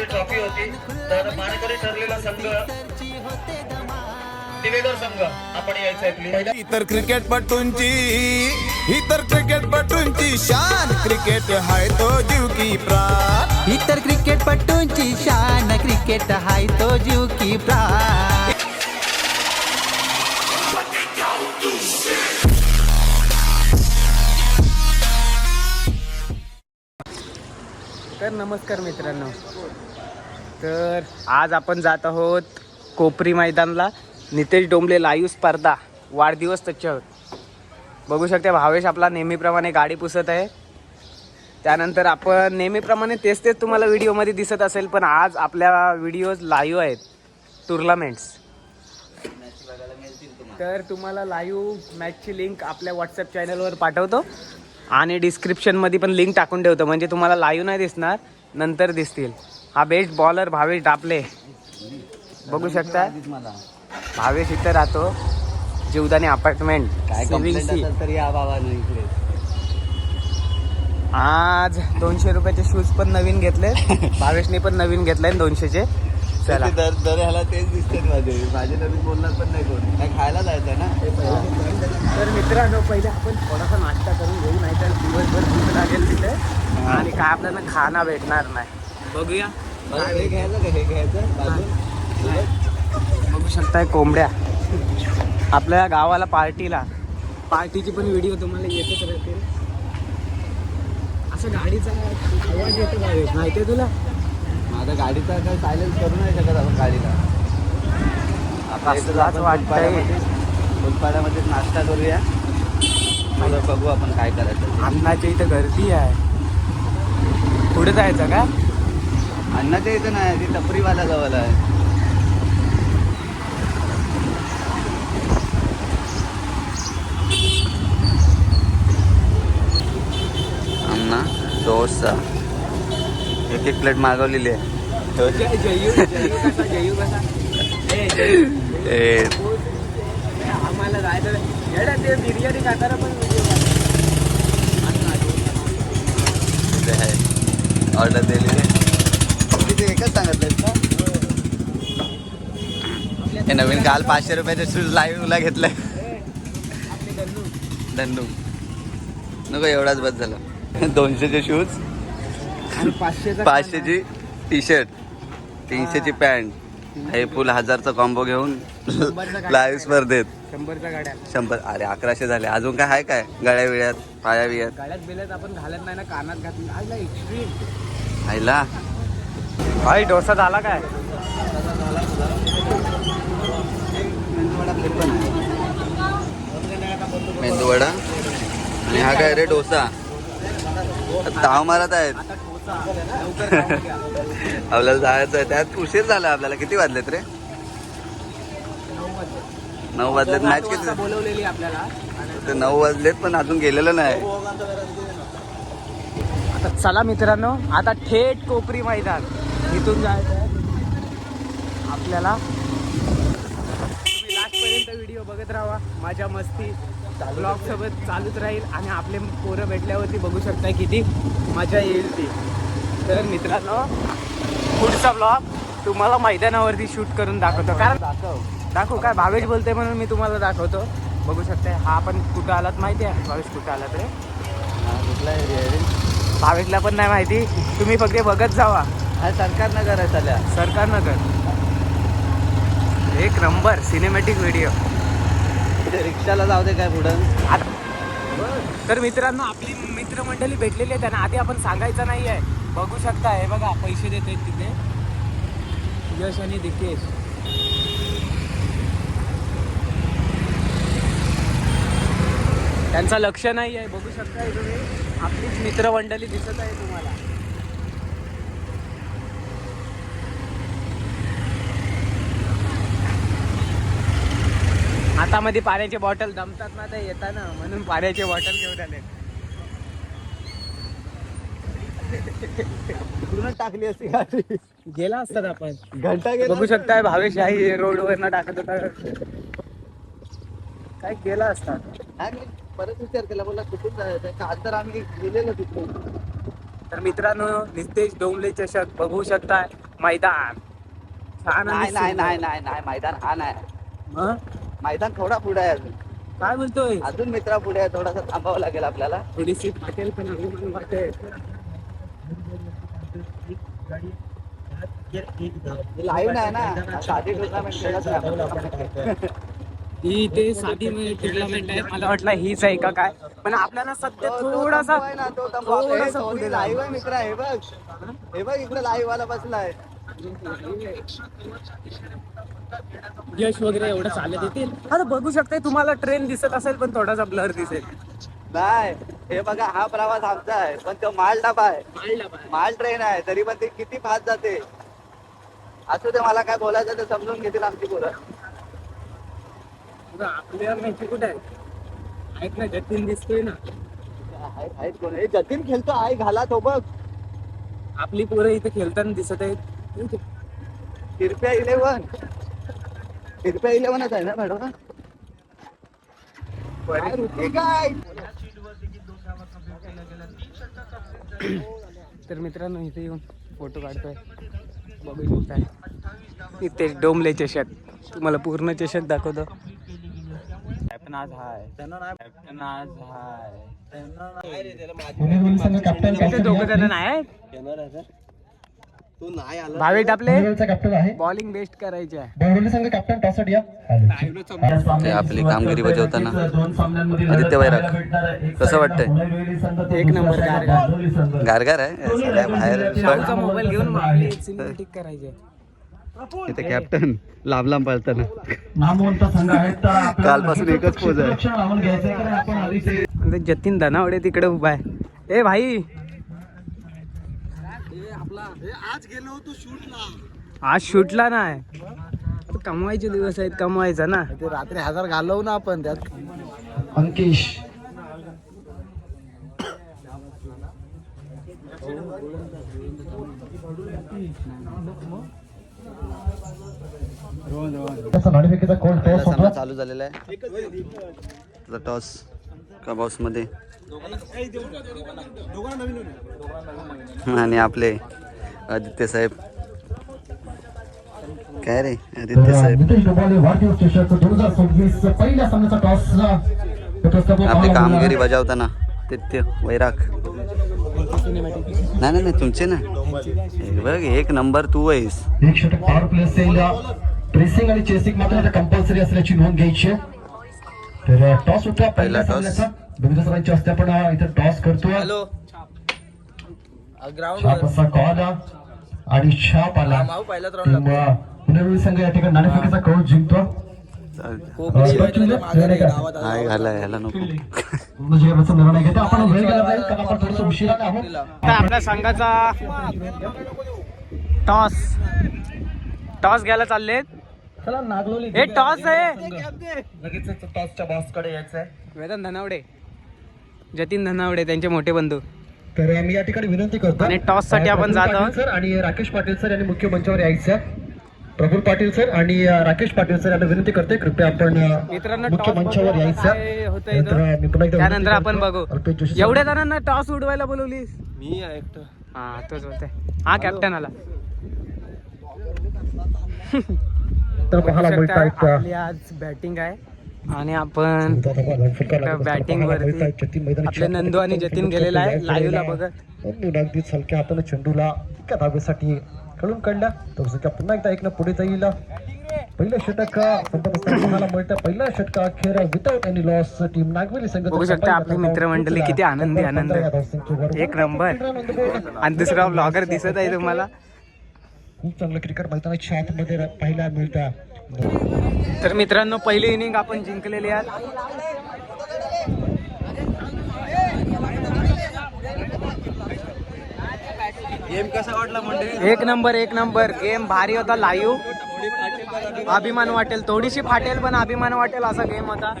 ची ट्रॉफी होती. तर मानकरी ठरलेला संघ संघ आपण यायचं क्रिकेटपटूंची इतर क्रिकेटपटूंची शान. क्रिकेट हाय तो जीव की प्राण. इतर क्रिकेटपटूंची शान. क्रिकेट हाय तो जीव की प्राण. तर नमस्कार मित्रांनो. तर आज आपण जात आहोत कोपरी मैदानला. नितेश डोंबले लाईव्ह स्पर्धा. वाढदिवस त्याच्यावर बघू शकते भावेश आपला नेहमीप्रमाणे गाडी पुसत आहे. त्यानंतर आपण नेहमीप्रमाणे तेच तेच तुम्हाला व्हिडिओमध्ये दिसत असेल पण आज आपल्या व्हिडिओज लाईव्ह आहेत. टुर्नामेंट्स. तर तुम्हाला लाईव्ह मॅचची लिंक आपल्या व्हॉट्सअप चॅनलवर पाठवतो. आणि डिस्क्रिप्शनमध्ये पण लिंक टाकून ठेवतो. म्हणजे तुम्हाला लाईव्ह नाही दिसणार नंतर दिसतील. हा बेस्ट बॉलर भावेश डापले बघू शकता भावेश इथं राहतो. जीवदानी अपार्टमेंट तरी या बाबानं इकडे. आज दोनशे रुपयाचे शूज पण नवीन घेतले भावेशने पण नवीन घेतले दोनशेचे. चला. ते दर दर ह्याला तेच दिसते माझे. माझे नवीन बोलणार पण नाही कोण. काय खायला जायचं ना? तर मित्रांनो पहिले आपण थोडासा नाश्ता करून घेऊ नाही तर दिवसभर भूक लागेल तिथे. आणि काय आपल्याला खाना भेटणार नाही. बघूया. हे घ्यायचं का? हे घ्यायचं? बाजू बघू शकताय कोंबड्या. आपल्या गावाला पार्टीला. पार्टीची पण व्हिडिओ तुम्हाला येतच राहतील. असं गाडीचा आवाज येतो भावेश माहिती आहे तुला माझा गाडीचा काय सायलेन्स करू नाही शकत आपण गाडीला. फुलपाड्यामध्ये नाश्ता करूया. बघू आपण काय करायचं. अन्नाच्या इथं गर्दी आहे. पुढे जायचं का? अन्नाच्या इथं नाही ती टपरीवाला जवळ आहे अन्ना डोसा एक एक प्लेट मागवलेली आहे जय जयू कसा ए, जयू. ए, आम्हाला जायचं ते बिर्याणी खाताना पण आहे ऑर्डर दिलेली सांगितलं हे नवीन काल पाचशे रुपयाचे शूज लाईव्हला घेतलंय धन्नू नको एवढाच बस झाला. दोनशेचे शूज पाचशेचा टी शर्ट तीनशेची पॅन्ट हे फुल हजारचा कॉम्बो घेऊन लाईव्ह स्पर्धेत. शंभरच्या गाड्या शंभर अरे अकराशे झाले. अजून काय आहे काय? गळ्या विळ्यात पाया विळ्यात गाड्यात बिल्यात आपण घालत नाही ना कानात घातली. आयला एक्स्ट्रीम भाई डोसा झाला काय? मेंदू वडा आणि हा काय रे डोसा? ताव मारत आहेत. आपल्याला जायचं आहे. त्यात उशीर झाला आपल्याला. किती वाजलेत रे? नऊ वाजलेत. मॅच किती? बोलवलेली आपल्याला ते नऊ वाजलेत पण अजून गेलेलं नाही. आता चला मित्रांनो आता थेट कोपरी मैदान. इथून जायचं आहे. आपल्याला तुम्ही लास्टपर्यंत व्हिडिओ बघत राहा. माझ्या मस्ती ब्लॉग सोबत चालूच राहील आणि आपले पोरं भेटल्यावरती बघू शकता किती मजा येईल ती. तर मित्रांनो पुढचा ब्लॉग तुम्हाला मैदानावरती शूट करून दाखवतो. कारण दाखवू. काय भावेश बोलते म्हणून मी तुम्हाला दाखवतो. बघू शकता हा आपण कुठं आलात माहिती आहे? भावेश कुठं आलात रे? कुठला भावेशला पण नाही माहिती. तुम्ही फक्त बघत जावा. हा सरकार नगर आहे चाल्या सरकार नगर. एक नंबर सिनेमॅटिक व्हिडिओ रिक्षाला जाऊ दे काय पुढं. तर मित्रांनो आपली मित्रमंडळी भेटलेली आहे त्यांना आधी आपण सांगायचं नाही आहे बघू शकता हे बघा पैसे देत आहेत तिथे. यश आणि दिकेश. त्यांचं लक्ष नाही आहे बघू शकता हे तुम्ही. आपलीच मित्रमंडळी दिसत आहे तुम्हाला. हातामध्ये पाण्याचे बॉटल दमतात ना ते येताना म्हणून पाण्याचे बॉटल घेऊन आले. पूर्ण टाकली असती गाडी? गेला असतात आपण. घंटा बघू शकताय भावेश आई रोडवर टाकत होता. काय केला असतात हा, मी परत विचार केला बोला कुठून जायचं काल तर आम्ही गेलेलो तिथून तर मित्रांनो नितेश डोंबले चषक बघू शकताय मैदान. नाही नाही. नाही नाही नाही मैदान हा नाही? मैदान थोडा पुढे आहे अजून. काय बोलतोय? अजून मित्रा पुढे आहे थोडासा थांबावं लागेल आपल्याला. थोडीशी फाटेल पण अभिमान वाटेल. लाईव्ह नाही ना साधी टुर्नामेंट ही ते साधी टुर्नामेंट आहे मला वाटलं हीच आहे का काय? पण आपल्याला सध्या थोडासा थोडासा पुढे जायचं. लाईव्ह आहे मित्रा हे बघ. हे बघ इकडे लाईव्ह वाला बसलाय. यश वगैरे एवढं चालत येतील? आता बघू शकताय तुम्हाला ट्रेन दिसत असेल पण थोडासा ब्लर दिसेल. नाही हे बघा हा प्रवास आमचा आहे पण तो माल डबा आहे. माल ट्रेन आहे तरी पण ते किती फास्ट जाते. असू दे मला काय बोलायचं ते समजून घेतील आमची पोरं. आपल्या माहिती कुठे आहे? ऐक ना जतीन दिसतोय ना. आहेत- कोण? हे जतीन खेळतो आई घाला तो बघ. आपली पोरं इथे खेळताना दिसत आहेत. किरप्या इलेव्हन किरप्या इलेव्हनच आहे ना मॅडम? काय तर मित्रांनो इथे येऊन फोटो काढतोय. बघू शकताय इथे डोंबले चषक तुम्हाला पूर्ण चषक दाखवतो. कॅप्टन आज हाय. कॅप्टन आज हाय. दोघं जण नाही आहेत भावेट आपले बॉलिंग बेस्ट करायचे आहे. ते आपली कामगिरी बजावताना. आदित्य वैराग. कसं वाटतंय? एक नंबर गारगा गारगार आहे? सगळ्या बाहेर मोबाईल घेऊन सिनेमॅटिक करायचे इथे कॅप्टन लांब लांब पळताना. नामवंत संघ आहेत तर आपल्याला कालपासून एकच पोज आहे. ते जतीन धनावडे तिकडे उभा आहे. ए भाई. आज शूटला. नाही. आता कमवायचे दिवस आहेत कमवायचा ना. रात्री हजार घालवू ना आपण त्यात. अंकिश. होतो चालू झालेला आहे. टॉस कबाऊसमध्ये. आणि आपले आदित्य साहेब. काय रे आदित्य साहेब? आपली कामगिरी बजावताना तिथ्य वैराग. नाही नाही नाही तुमचे ना. हे बघ एक नंबर तू आहेस. एक षटक पॉवर प्ले असेल. प्रेसिंग आणि चेसिंग मात्र कंपल्सरी असल्याची नोंद घ्यायची. तर टॉस पहिल्या पहिला. सामन्याचा. आपण अं, इथे टॉस करतोय. असा कॉल आणि छाप आला तेव्हा पुनर्वळी संघ या ठिकाणी नाणेफेकीचा कौल जिंकतो? निर्णय घेतो आपण वेळ गेला जाईल. कारण आपण थोडंसं आहोत. आता आपल्या संघाचा टॉस. टॉस घ्यायला चाललेत. हे टॉस आहे. लगेच टॉसच्या बॉसकडे यायचं आहे वेदन धनावडे. जतीन धनावडे त्यांचे मोठे बंधू. तर मी या ठिकाणी विनंती करतो. आणि toss साठी आपण जात. आहोत. सर आणि राकेश पाटील सर यांनी मुख्य मंचावर यायचं. प्रफुल पाटील सर आणि राकेश पाटील सर यांना विनंती करते कृपया आपण मुख्य टॉस मंचावर यायचं. त्यानंतर आपण. बघू. एवढ्या जणांना टॉस उडवायला बोलवलीस? मी एकटं. हा तोच बोलतोय. हा कॅप्टन आला. तर आज बॅटिंग आहे. आणि आपण बॅटिंग वरती आपले नंदू आणि जतीन गेलेला आहे लाईव्ह ला बघत अगदीच हलक्या हाताने चेंडूला एका धावेसाठी खेळून काढला. तर की पुन्हा एकदा एक पुढे जाईल. पहिलं षटक पाहायला मिळतं पहिलं षटक अखेर without any loss team Nagveli संघ बघू शकता आपली मित्रमंडळी किती आनंदी आनंद एक नंबर आणि दुसरा ब्लॉगर दिसत आहे तुम्हाला. खूप चांगलं क्रिकेट मैदानाच्या आतमध्ये पाहायला मिळतं तर मित्रांनो पहिली इनिंग आपण जिंकलेली आहे. एक नंबर एक नंबर. गेम भारी होता लाईव्ह अभिमान वाटेल. थोडीशी फाटेल पण अभिमान वाटेल असा गेम होता.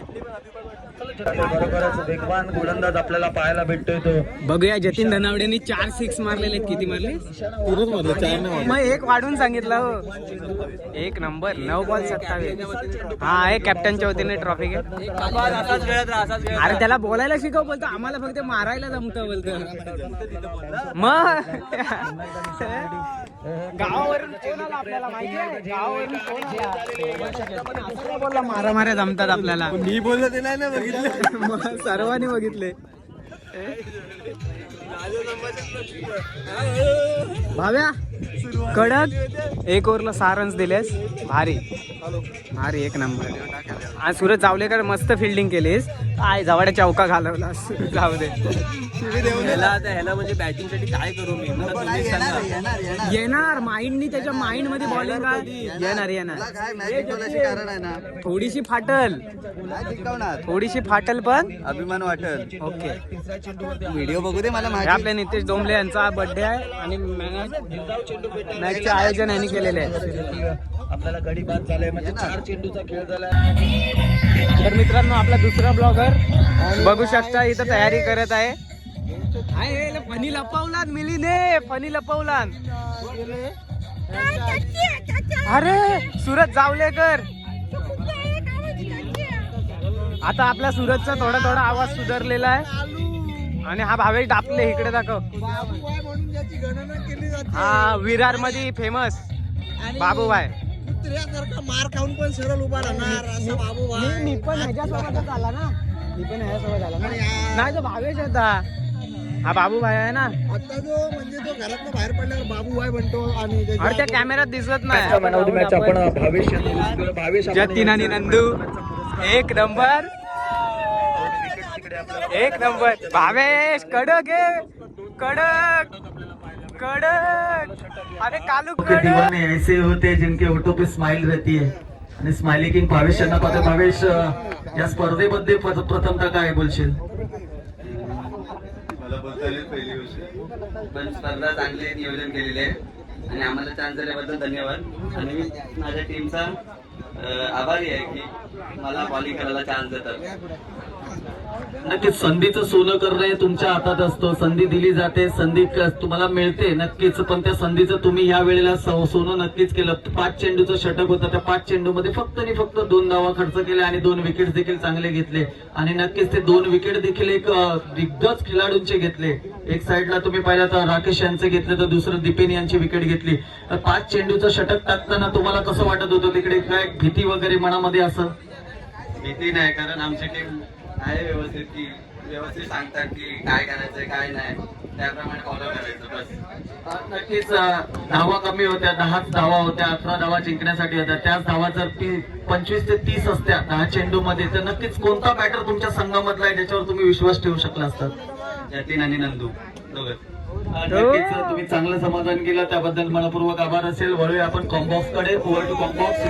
बरोबरच. वेगवान गोलंदाज आपल्याला पाहायला भेटतोय तो. बघूया जतीन धनावडेने चार सिक्स मारलेले आहेत. किती मारले? मग एक वाढून सांगितलं हो. एक नंबर नऊ बॉल सत्तावीस. हा आहे कॅप्टनच्या वतीने ट्रॉफी घे अरे त्याला बोलायला शिकव बोलतो. आम्हाला फक्त मारायला जमतं बोलतो. मग? गावावरून आला आपल्याला? माहिती आहे? गावावरून काय बोलला मारा माऱ्या जमतात आपल्याला. मी बोललो ते नाही ना बघितलं सर्वांनी बघितले. भाव्या? कडक. एक ओव्हरला सहा रन्स दिलेस भारी. भारी एक नंबर आणि सूरज जावलेकर मस्त फिल्डिंग केलीस. काय जवाड्या चौका घालवलास जाऊ दे. येणार माइंडनी त्याच्या माइंडमध्ये बॉलिंग येणार. येणार तुला काय मॅच जिंकवण्याचे कारण आहे ना? थोडीशी फाटल. मॅच जिंकवणार. थोडीशी फाटल पण. अभिमान वाटल. ओके. व्हिडिओ बघू दे मला हे माझी आपले नितेश डोंबले यांचा बर्थडे आहे आणि मॅचचे आयोजन यांनी केलेले आहे. आपल्याला गडी बाद झालाय म्हणजे चार चेंडूचा खेळ झालाय. तर मित्रांनो आपला दुसरा ब्लॉगर बघू शकता इथं तयारी करत आहे. फणी लपवलात मिलीने फणी लपवलात अरे सुरत जावलेकर आता आपल्या सुरतचा थोडा थोडा आवाज सुधारलेला आहे. आणि हा भावेश डापले इकडे दाखव. हा विरारमध्ये फेमस बाबूबाय मार खाऊन पण सरळ उभा राहणार असं बाबू मी मी पण ह्याच्यासोबतच आला ना. मी पण ह्याच्यासोबत आला ना. नाही तो भावेश होता. हा बाबूभाई आहे ना. आता जो म्हणजे तो घरात बाहेर पडल्यावर बाबू आहे म्हणतो आणि त्याच्या अरे त्या कॅमेऱ्यात दिसत मॅच आपण नाही भावेश यांना- भावेश आपण जतीन आणि नंदू. एक नंबर. एक नंबर. भावेश कडक आहे. कडक. कडक. अरे कालू के कडक. दीवाने ऐसे होते हैं जिनके होठों पे स्माइल रहती है. आणि स्माइली किंग भावेश यांना पाहतो भावेश या स्पर्धेमध्ये प्रथ- प्रथमतः काय बोलशील? पण स्पर्धा चांगले नियोजन केलेले आहे. आणि आम्हाला चान्स दिल्याबद्दल धन्यवाद. आणि मी माझ्या टीमचा आभारी आहे की मला बॉलिंग करायला चान्स देतात. नक्कीच संधीचं सोनं करणं हे तुमच्या हातात असतं. संधी दिली जाते संधी तुम्हाला मिळते नक्कीच. पण त्या संधीचं तुम्ही या वेळेला सोनं नक्कीच केलं. पाच चेंडूचं षटक होतं. त्या पाच चेंडूमध्ये फक्त आणि फक्त दोन धावा खर्च केले आणि दोन विकेट देखील चांगले घेतले. आणि नक्कीच ते दोन विकेट देखील एक दिग्गज खेळाडूंचे घेतले. एक साईडला तुम्ही पाहिलं तर राकेश यांचे घेतले तर दुसरं दिपेन यांची विकेट घेतली. तर पाच चेंडूचं षटक टाकताना तुम्हाला कसं वाटत होतं? तिकडे काय भीती वगैरे मनामध्ये असं? भीती नाही कारण आमची टीम आहे व्यवस्थित की व्यवस्थित सांगतात की काय करायचंय काय नाही. त्याप्रमाणे फॉलो करायचं बस. नक्कीच धावा कमी होत्या दहाच धावा होत्या अठरा धावा जिंकण्यासाठी होत्या. त्याच धावा जर ती पंचवीस ते तीस असत्या दहा चेंडू मध्ये तर नक्कीच कोणता बॅटर तुमच्या संघामधला आहे ज्याच्यावर तुम्ही विश्वास ठेवू शकला असतात जतीन आणि नंदू दोघं. नक्कीच तुम्ही चांगलं समाधान केलं त्याबद्दल मनपूर्वक आभार असेल. वळूया आपण कॉम्बॉक्सकडे ओव्हर टू कॉम्बॉक्स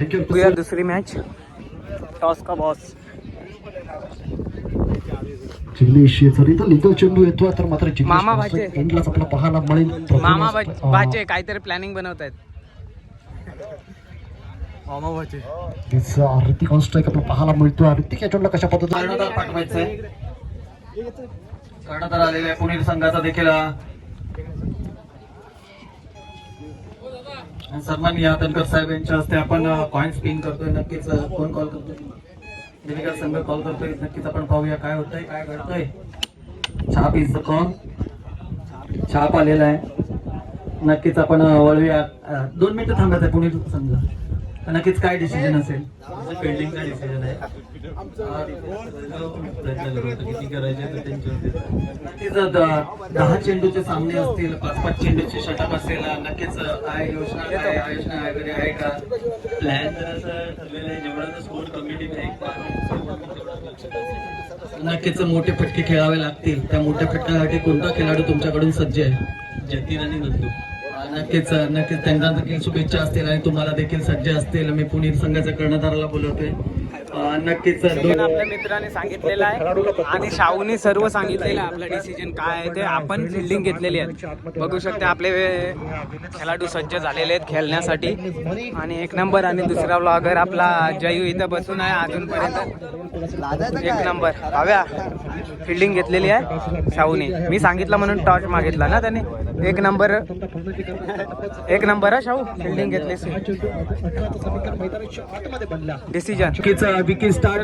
बघूया दुसरी मॅच टॉस का बॉस चेंडू येतोय तर मात्र मामा. एंडलाच आपल्याला पाहायला मिळेल. मामा बाचे काहीतरी प्लॅनिंग बनवत आहेत ऑन स्ट्राईक आपल्याला पाहायला मिळतोय. ऋतिक याच्यावर कशा पद्धतीने कर्णधार पाठवायचं आहे कर्णधार आलेला आहे. पुणे संघाचा देखील सन्मान या तनकर साहेब यांच्या हस्ते आपण पॉइंट स्पिन करतोय. नक्कीच फोन कोण कॉल करतोय. दिनेकर संघ कॉल करतोय. नक्कीच आपण पाहूया काय होतंय काय घडतंय. छाप इज कॉल छाप आलेला आहे. नक्कीच आपण वळूया. दोन मिनिटं थांबत आहे पुणे संघ. नक्कीच काय डिसिजन असेल? फिल्डिंगचा डिसिजन आहे? प्रयत्न करू किती करायचे ते त्यांच्यावरती. दहा चेंडूचे सामने असतील पाच पाच चेंडूचे षटक असेल नक्कीच काय योजना काय आयोजना वगैरे आहे का? प्लॅन तर असं ठरलेलं आहे जेवढा स्पोर्ट कमिटी नक्कीच मोठे फटके खेळावे लागतील. त्या मोठ्या फटक्यासाठी कोणता खेळाडू तुमच्याकडून सज्ज आहे? जतीन आणि नंदू. नक्कीच नक्कीच. त्यांना देखील शुभेच्छा असतील आणि तुम्हाला देखील सज्ज असतील. मी पुणे संघाच्या कर्णधाराला बोलवतोय. नक्कीच आपल्या मित्राने सांगितलेलं आहे. आणि शाहूने सर्व सांगितलेलं आहे आपलं डिसिजन काय आहे ते. आपण फिल्डिंग घेतलेली आहे बघू शकते आपले खेळाडू सज्ज झालेले आहेत खेळण्यासाठी. आणि एक नंबर आणि दुसरा ब्लॉगर आपला जयू इथं बसून आहे अजूनपर्यंत. एक नंबर. हव्या फिल्डिंग घेतलेली आहे शाहूने मी सांगितलं म्हणून टॉर्च मागितला ना त्याने. एक नंबर. एक नंबर हा शाहू फिल्डिंग घेतली डिसिजन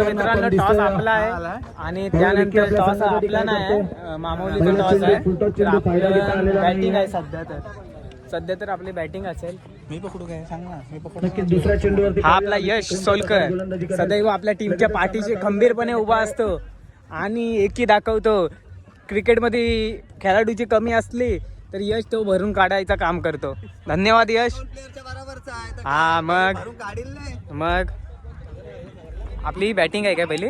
मित्रांनो टॉस आपला आहे. आणि त्यानंतर टॉस आपला नाही. आहे मामोलीचा टॉस आहे. बॅटिंग आहे सध्या तर. सध्या तर आपली बॅटिंग असेल. नक्कीच दुसऱ्या चेंडूवरती हा आपला यश सोलकर. सदैव आपल्या टीमच्या पाठीशी खंबीरपणे उभा असतो. आणि एकी दाखवतो. क्रिकेटमध्ये खेळाडूची कमी असली तर यश तो भरून काढायचं काम करतो. धन्यवाद यश. हा मग. मग. आपली बॅटिंग आहे काय पहिली?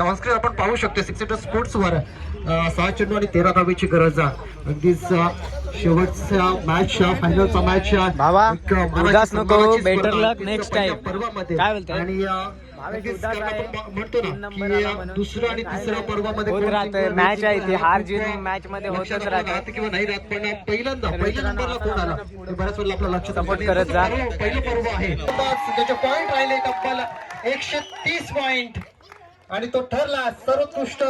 ऑनस्क्रीन आपण पाहू शकतो सिक्स स्पोर्ट्स वर अं, सहा चेंडू आणि तेरा धावेची गरज आहे अगदीच अं, शेवटचा मॅच फायनलचा मॅच? आणि म्हणतो ना. दुसरं आणि तिसऱ्या. पर्वामध्ये कोण आहे ती. हार जीत match मध्ये होतच राहतं. किंवा नाही राहत पण पहिल्यांदा पहिल्या नंबरला कोण आला बऱ्याच वेळेला आपलं Support येतं. करत जा. पहिलं पर्व आहे त्याचे पॉइंट राहिले तब्बल एकशे तीस पॉइंट आणि तो ठरला सर्वोत्कृष्ट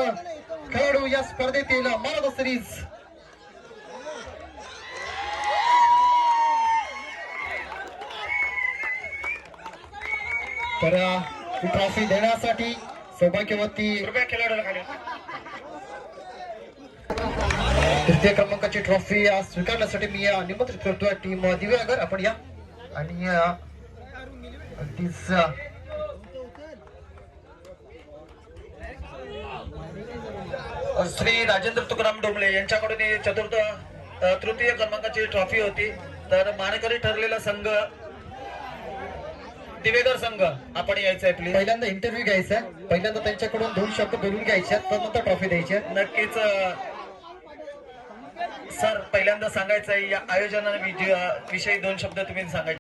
खेळाडू या स्पर्धेतील मार्ग सिरीज. तर ही ट्रॉफी देण्यासाठी सौभाग्यवती तृतीय क्रमांकाची ट्रॉफी आज स्वीकारण्यासाठी मी निमंत्रित करतोय टीम दिव्यागर आपण या. आणि श्री राजेंद्र तुकाराम डोंबळे यांच्याकडून चतुर्थ तृतीय क्रमांकाची ट्रॉफी होती. तर मानकरी ठरलेला संघ दिवेगर संघ आपण यायचं आहे प्लीज पहिल्यांदा इंटरव्ह्यू घ्यायचा आहे. पहिल्यांदा त्यांच्याकडून दोन शब्द बोलून घ्यायचे नंतर ट्रॉफी द्यायची. नक्कीच सर पहिल्यांदा सांगायचं आहे या आयोजना विषयी दोन शब्द तुम्ही सांगायचे.